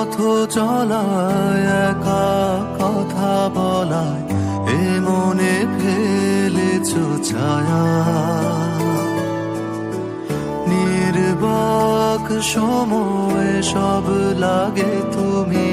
পথ চলায় একা কথা বলায় এ মনে ফেলেছ ছায়া। নির্বাক সময় সব লাগে তুমি